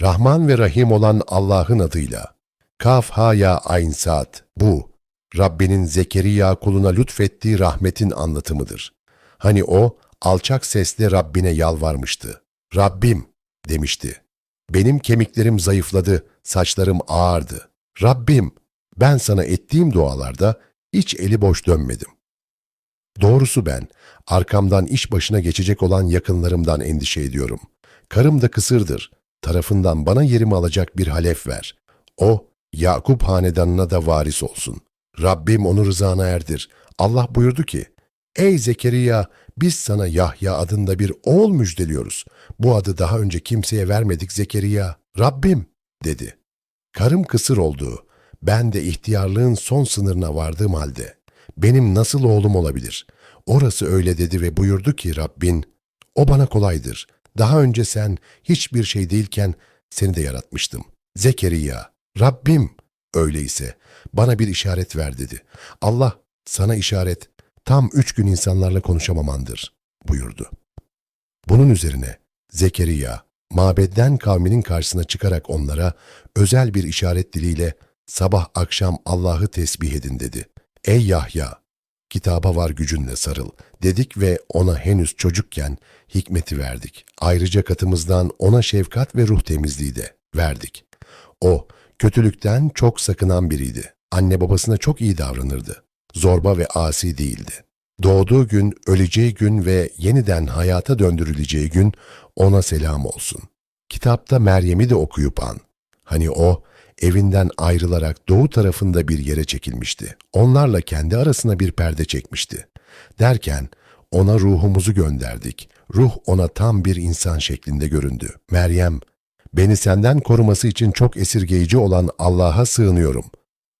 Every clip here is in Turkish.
Rahman ve Rahim olan Allah'ın adıyla. Kaf ha ayn saat. Bu, Rabbinin Zekeriya kuluna lütfettiği rahmetin anlatımıdır. Hani o, alçak sesle Rabbine yalvarmıştı. Rabbim, demişti. Benim kemiklerim zayıfladı, saçlarım ağardı. Rabbim, ben sana ettiğim dualarda hiç eli boş dönmedim. Doğrusu ben, arkamdan iş başına geçecek olan yakınlarımdan endişe ediyorum. Karım da kısırdır. Tarafından bana yerimi alacak bir halef ver. O, Yakup hanedanına da varis olsun. Rabbim onu rızana erdir. Allah buyurdu ki, Ey Zekeriya, biz sana Yahya adında bir oğul müjdeliyoruz. Bu adı daha önce kimseye vermedik Zekeriya. Rabbim, dedi. Karım kısır olduğu, ben de ihtiyarlığın son sınırına vardığım halde, benim nasıl oğlum olabilir? Orası öyle dedi ve buyurdu ki Rabbin, o bana kolaydır. Daha önce sen hiçbir şey değilken seni de yaratmıştım. Zekeriya, Rabbim, öyleyse bana bir işaret ver dedi. Allah sana işaret tam üç gün insanlarla konuşamamandır buyurdu. Bunun üzerine Zekeriya, mabedden kavminin karşısına çıkarak onlara özel bir işaret diliyle sabah akşam Allah'ı tesbih edin dedi. Ey Yahya! Kitaba var gücünle sarıl dedik ve ona henüz çocukken hikmeti verdik. Ayrıca katımızdan ona şefkat ve ruh temizliği de verdik. O, kötülükten çok sakınan biriydi. Anne babasına çok iyi davranırdı. Zorba ve asi değildi. Doğduğu gün, öleceği gün ve yeniden hayata döndürüleceği gün ona selam olsun. Kitapta Meryem'i de okuyup an. Hani o, evinden ayrılarak doğu tarafında bir yere çekilmişti. Onlarla kendi arasına bir perde çekmişti. Derken ona ruhumuzu gönderdik. Ruh ona tam bir insan şeklinde göründü. Meryem, beni senden koruması için çok esirgeyici olan Allah'a sığınıyorum.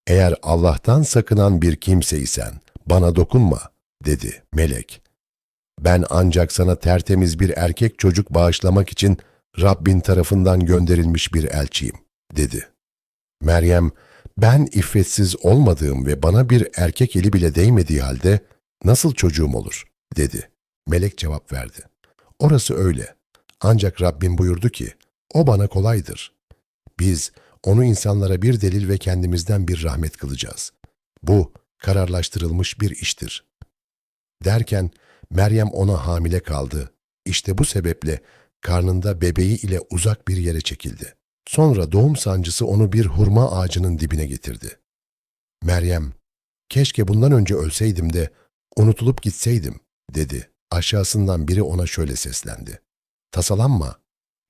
Eğer Allah'tan sakınan bir kimseysen bana dokunma, dedi melek. Ben ancak sana tertemiz bir erkek çocuk bağışlamak için Rabbin tarafından gönderilmiş bir elçiyim, dedi. Meryem, ben iffetsiz olmadığım ve bana bir erkek eli bile değmediği halde nasıl çocuğum olur, dedi. Melek cevap verdi. Orası öyle. Ancak Rabbim buyurdu ki, o bana kolaydır. Biz onu insanlara bir delil ve kendimizden bir rahmet kılacağız. Bu kararlaştırılmış bir iştir. Derken Meryem ona hamile kaldı. İşte bu sebeple karnında bebeği ile uzak bir yere çekildi. Sonra doğum sancısı onu bir hurma ağacının dibine getirdi. Meryem, keşke bundan önce ölseydim de unutulup gitseydim, dedi. Aşağısından biri ona şöyle seslendi. Tasalanma,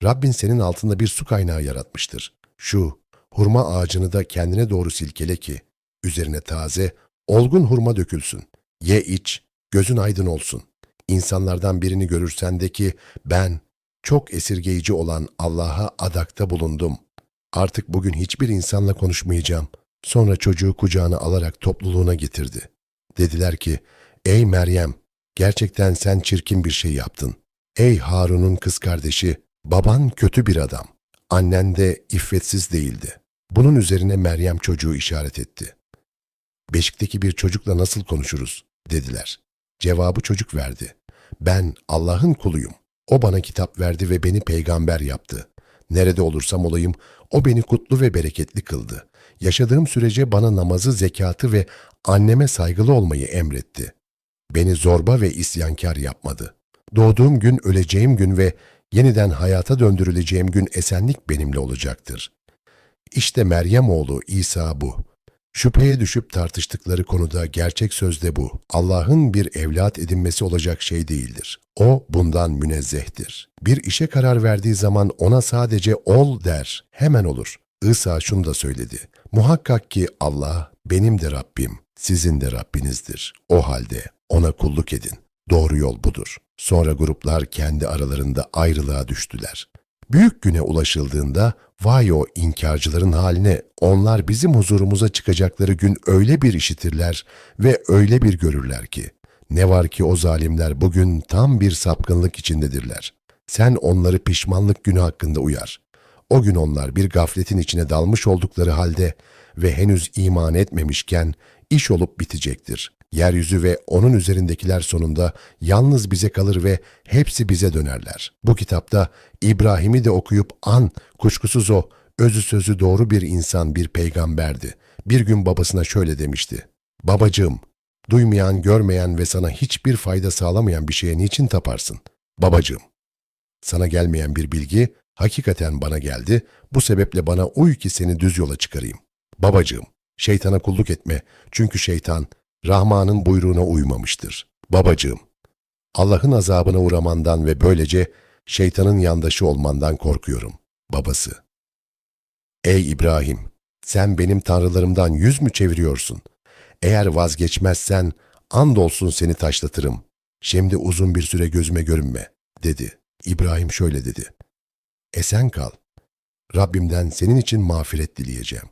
Rabbin senin altında bir su kaynağı yaratmıştır. Şu hurma ağacını da kendine doğru silkele ki, üzerine taze, olgun hurma dökülsün. Ye iç, gözün aydın olsun. İnsanlardan birini görürsen de ki, ben çok esirgeyici olan Allah'a adakta bulundum. Artık bugün hiçbir insanla konuşmayacağım. Sonra çocuğu kucağına alarak topluluğuna getirdi. Dediler ki, ey Meryem, gerçekten sen çirkin bir şey yaptın. Ey Harun'un kız kardeşi, baban kötü bir adam. Annen de iffetsiz değildi. Bunun üzerine Meryem çocuğu işaret etti. Beşikteki bir çocukla nasıl konuşuruz? dediler. Cevabı çocuk verdi. Ben Allah'ın kuluyum. O bana kitap verdi ve beni peygamber yaptı. Nerede olursam olayım o beni kutlu ve bereketli kıldı. Yaşadığım sürece bana namazı, zekatı ve anneme saygılı olmayı emretti. Beni zorba ve isyankar yapmadı. Doğduğum gün, öleceğim gün ve yeniden hayata döndürüleceğim gün esenlik benimle olacaktır. İşte Meryem oğlu İsa bu. Şüpheye düşüp tartıştıkları konuda gerçek sözde bu. Allah'ın bir evlat edinmesi olacak şey değildir. O bundan münezzehtir. Bir işe karar verdiği zaman ona sadece ol der, hemen olur. İsa şunu da söyledi. Muhakkak ki Allah benim de Rabbim, sizin de Rabbinizdir. O halde ona kulluk edin. Doğru yol budur. Sonra gruplar kendi aralarında ayrılığa düştüler. Büyük güne ulaşıldığında vay o inkarcıların haline onlar bizim huzurumuza çıkacakları gün öyle bir işitirler ve öyle bir görürler ki ne var ki o zalimler bugün tam bir sapkınlık içindedirler. Sen onları pişmanlık günü hakkında uyar. O gün onlar bir gafletin içine dalmış oldukları halde ve henüz iman etmemişken iş olup bitecektir. Yeryüzü ve onun üzerindekiler sonunda yalnız bize kalır ve hepsi bize dönerler. Bu kitapta İbrahim'i de okuyup an, kuşkusuz o, özü sözü doğru bir insan, bir peygamberdi. Bir gün babasına şöyle demişti. Babacığım, duymayan, görmeyen ve sana hiçbir fayda sağlamayan bir şeye niçin taparsın? Babacığım, sana gelmeyen bir bilgi hakikaten bana geldi. Bu sebeple bana uy ki seni düz yola çıkarayım. Babacığım, şeytana kulluk etme. Çünkü şeytan Rahman'ın buyruğuna uymamıştır. Babacığım, Allah'ın azabına uğramandan ve böylece şeytanın yandaşı olmandan korkuyorum. Babası. Ey İbrahim, sen benim tanrılarımdan yüz mü çeviriyorsun? Eğer vazgeçmezsen andolsun seni taşlatırım. Şimdi uzun bir süre gözüme görünme, dedi. İbrahim şöyle dedi. Esen kal. Rabbimden senin için mağfiret dileyeceğim.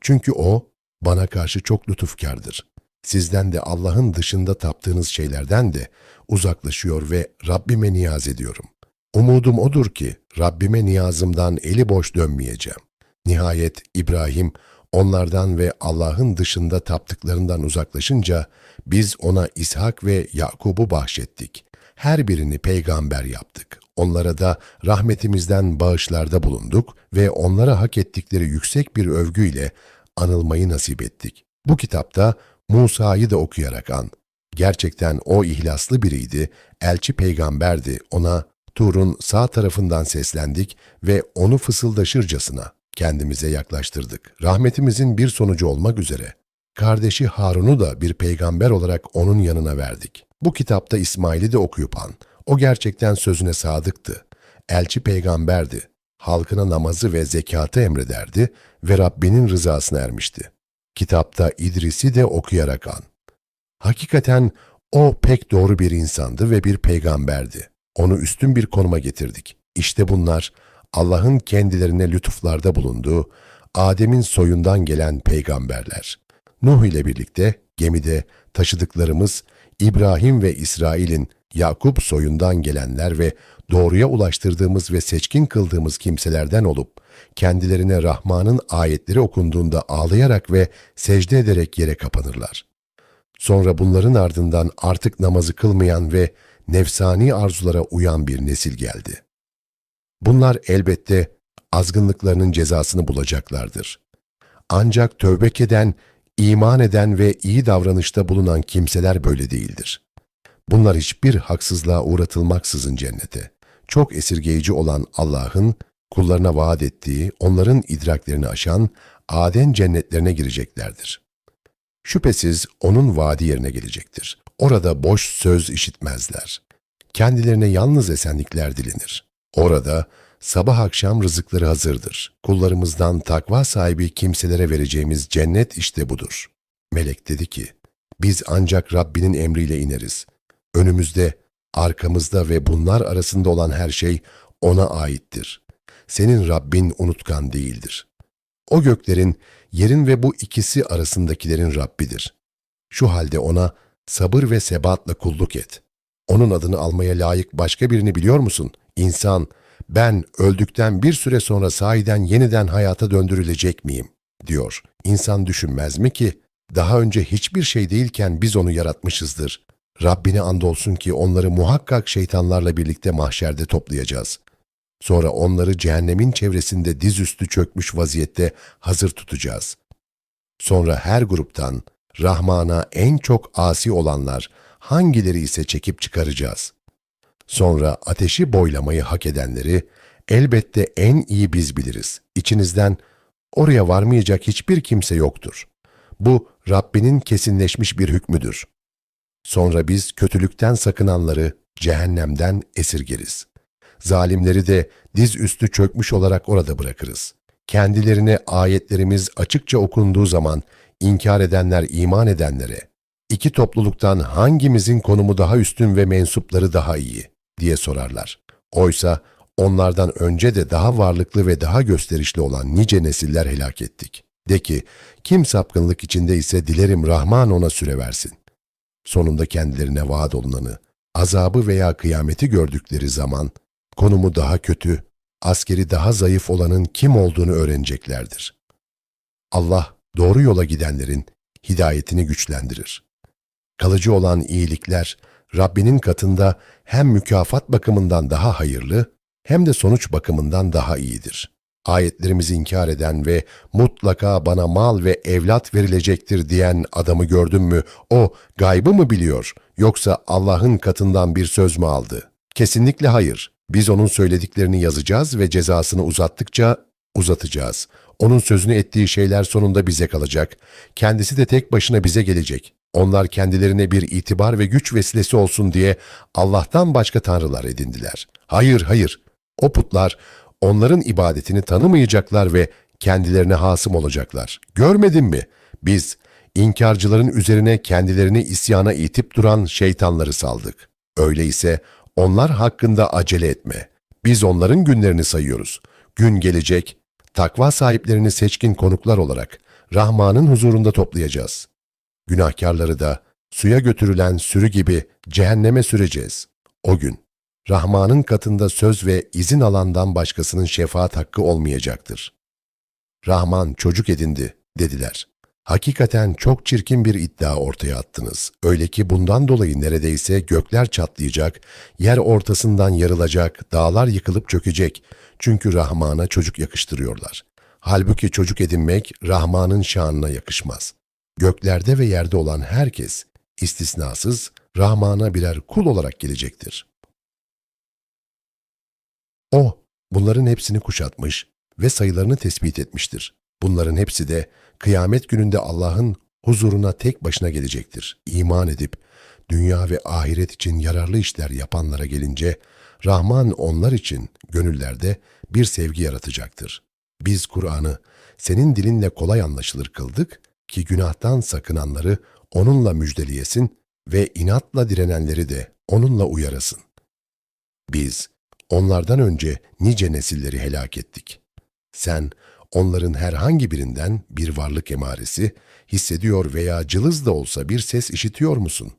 Çünkü O bana karşı çok lütufkardır. Sizden de Allah'ın dışında taptığınız şeylerden de uzaklaşıyor ve Rabbime niyaz ediyorum. Umudum odur ki Rabbime niyazımdan eli boş dönmeyeceğim. Nihayet İbrahim onlardan ve Allah'ın dışında taptıklarından uzaklaşınca biz ona İshak ve Yakub'u bahşettik. Her birini peygamber yaptık. Onlara da rahmetimizden bağışlarda bulunduk ve onlara hak ettikleri yüksek bir övgüyle anılmayı nasip ettik. Bu kitapta Musa'yı da okuyarak an. Gerçekten o ihlaslı biriydi, elçi peygamberdi. Ona Tur'un sağ tarafından seslendik ve onu fısıldaşırcasına kendimize yaklaştırdık. Rahmetimizin bir sonucu olmak üzere kardeşi Harun'u da bir peygamber olarak onun yanına verdik. Bu kitapta İsmail'i de okuyup an. O gerçekten sözüne sadıktı. Elçi peygamberdi. Halkına namazı ve zekatı emrederdi ve Rabbinin rızasına ermişti. Kitapta İdris'i de okuyarak an. Hakikaten o pek doğru bir insandı ve bir peygamberdi. Onu üstün bir konuma getirdik. İşte bunlar Allah'ın kendilerine lütuflarda bulunduğu Adem'in soyundan gelen peygamberler. Nuh ile birlikte gemide taşıdıklarımız İbrahim ve İsrail'in Yakup soyundan gelenler ve doğruya ulaştırdığımız ve seçkin kıldığımız kimselerden olup kendilerine Rahman'ın ayetleri okunduğunda ağlayarak ve secde ederek yere kapanırlar. Sonra bunların ardından artık namazı kılmayan ve nefsani arzulara uyan bir nesil geldi. Bunlar elbette azgınlıklarının cezasını bulacaklardır. Ancak tövbe eden, iman eden ve iyi davranışta bulunan kimseler böyle değildir. Bunlar hiçbir haksızlığa uğratılmaksızın cennete, çok esirgeyici olan Allah'ın kullarına vaat ettiği, onların idraklerini aşan Aden cennetlerine gireceklerdir. Şüphesiz onun vaadi yerine gelecektir. Orada boş söz işitmezler. Kendilerine yalnız esenlikler dilenir. Orada sabah akşam rızıkları hazırdır. Kullarımızdan takva sahibi kimselere vereceğimiz cennet işte budur. Melek dedi ki, biz ancak Rabbinin emriyle ineriz. Önümüzde, arkamızda ve bunlar arasında olan her şey ona aittir. Senin Rabbin unutkan değildir. O göklerin, yerin ve bu ikisi arasındakilerin Rabbidir. Şu halde ona sabır ve sebatla kulluk et. Onun adını almaya layık başka birini biliyor musun? İnsan, ben öldükten bir süre sonra sahiden yeniden hayata döndürülecek miyim? diyor. İnsan düşünmez mi ki, daha önce hiçbir şey değilken biz onu yaratmışızdır. Rabbine andolsun ki onları muhakkak şeytanlarla birlikte mahşerde toplayacağız. Sonra onları cehennemin çevresinde dizüstü çökmüş vaziyette hazır tutacağız. Sonra her gruptan Rahman'a en çok asi olanlar hangileri ise çekip çıkaracağız. Sonra ateşi boylamayı hak edenleri elbette en iyi biz biliriz. İçinizden oraya varmayacak hiçbir kimse yoktur. Bu Rabbinin kesinleşmiş bir hükmüdür. Sonra biz kötülükten sakınanları cehennemden esirgeriz. Zalimleri de diz üstü çökmüş olarak orada bırakırız. Kendilerine ayetlerimiz açıkça okunduğu zaman inkar edenler iman edenlere, iki topluluktan hangimizin konumu daha üstün ve mensupları daha iyi diye sorarlar. Oysa onlardan önce de daha varlıklı ve daha gösterişli olan nice nesiller helak ettik. De ki, kim sapkınlık içinde ise dilerim Rahman ona süre versin. Sonunda kendilerine vaat olunanı, azabı veya kıyameti gördükleri zaman, konumu daha kötü, askeri daha zayıf olanın kim olduğunu öğreneceklerdir. Allah doğru yola gidenlerin hidayetini güçlendirir. Kalıcı olan iyilikler Rabbinin katında hem mükafat bakımından daha hayırlı hem de sonuç bakımından daha iyidir. Ayetlerimizi inkar eden ve mutlaka bana mal ve evlat verilecektir diyen adamı gördün mü? O gaybı mı biliyor yoksa Allah'ın katından bir söz mü aldı? Kesinlikle hayır. Biz onun söylediklerini yazacağız ve cezasını uzattıkça uzatacağız. Onun sözünü ettiği şeyler sonunda bize kalacak. Kendisi de tek başına bize gelecek. Onlar kendilerine bir itibar ve güç vesilesi olsun diye Allah'tan başka tanrılar edindiler. Hayır, hayır. O putlar onların ibadetini tanımayacaklar ve kendilerine hasım olacaklar. Görmedin mi? Biz inkarcıların üzerine kendilerini isyana itip duran şeytanları saldık. Öyleyse onlar hakkında acele etme. Biz onların günlerini sayıyoruz. Gün gelecek, takva sahiplerini seçkin konuklar olarak Rahman'ın huzurunda toplayacağız. Günahkarları da suya götürülen sürü gibi cehenneme süreceğiz. O gün Rahman'ın katında söz ve izin alandan başkasının şefaat hakkı olmayacaktır. Rahman çocuk edindi dediler. Hakikaten çok çirkin bir iddia ortaya attınız. Öyle ki bundan dolayı neredeyse gökler çatlayacak, yer ortasından yarılacak, dağlar yıkılıp çökecek. Çünkü Rahman'a çocuk yakıştırıyorlar. Halbuki çocuk edinmek Rahman'ın şanına yakışmaz. Göklerde ve yerde olan herkes, istisnasız Rahman'a birer kul olarak gelecektir. O, bunların hepsini kuşatmış ve sayılarını tespit etmiştir. Bunların hepsi de kıyamet gününde Allah'ın huzuruna tek başına gelecektir. İman edip dünya ve ahiret için yararlı işler yapanlara gelince Rahman onlar için gönüllerde bir sevgi yaratacaktır. Biz Kur'an'ı senin dilinle kolay anlaşılır kıldık ki günahtan sakınanları onunla müjdeleyesin ve inatla direnenleri de onunla uyarasın. Biz onlardan önce nice nesilleri helak ettik. Sen onların herhangi birinden bir varlık emaresi hissediyor veya cılız da olsa bir ses işitiyor musun?